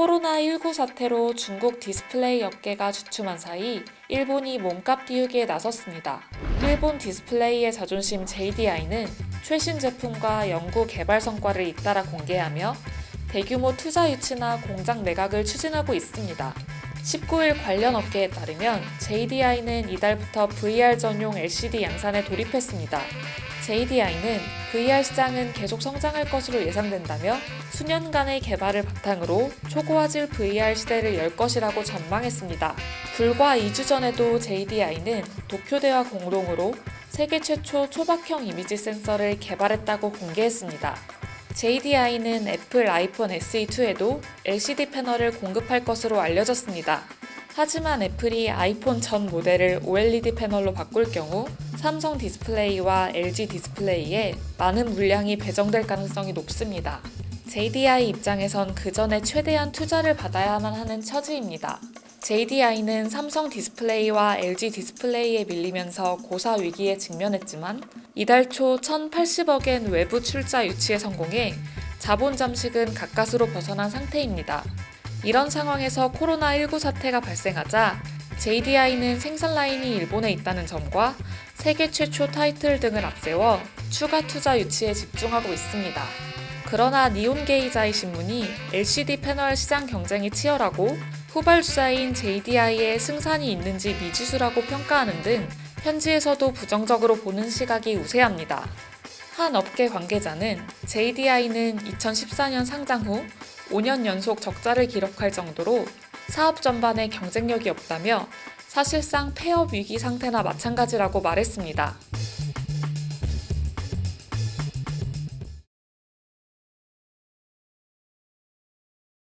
코로나19 사태로 중국 디스플레이 업계가 주춤한 사이 일본이 몸값 띄우기에 나섰습니다. 일본 디스플레이의 자존심 JDI는 최신 제품과 연구 개발 성과를 잇따라 공개하며 대규모 투자 유치나 공장 매각을 추진하고 있습니다. 19일 관련 업계에 따르면 JDI는 이달부터 VR 전용 LCD 양산에 돌입했습니다. JDI는 VR 시장은 계속 성장할 것으로 예상된다며 수년간의 개발을 바탕으로 초고화질 VR 시대를 열 것이라고 전망했습니다. 불과 2주 전에도 JDI는 도쿄대와 공동으로 세계 최초 초박형 이미지 센서를 개발했다고 공개했습니다. JDI는 애플 아이폰 SE2에도 LCD 패널을 공급할 것으로 알려졌습니다. 하지만 애플이 아이폰 전 모델을 OLED 패널로 바꿀 경우 삼성 디스플레이와 LG 디스플레이에 많은 물량이 배정될 가능성이 높습니다. JDI 입장에선 그 전에 최대한 투자를 받아야만 하는 처지입니다. JDI는 삼성 디스플레이와 LG 디스플레이에 밀리면서 고사 위기에 직면했지만 이달 초 1,080억엔 외부 출자 유치에 성공해 자본 잠식은 가까스로 벗어난 상태입니다. 이런 상황에서 코로나19 사태가 발생하자 JDI는 생산 라인이 일본에 있다는 점과 세계 최초 타이틀 등을 앞세워 추가 투자 유치에 집중하고 있습니다. 그러나 니온 게이자이 신문이 LCD 패널 시장 경쟁이 치열하고 후발주자인 JDI의 승산이 있는지 미지수라고 평가하는 등 현지에서도 부정적으로 보는 시각이 우세합니다. 한 업계 관계자는 JDI는 2014년 상장 후 5년 연속 적자를 기록할 정도로 사업 전반에 경쟁력이 없다며 사실상 폐업 위기 상태나 마찬가지라고 말했습니다.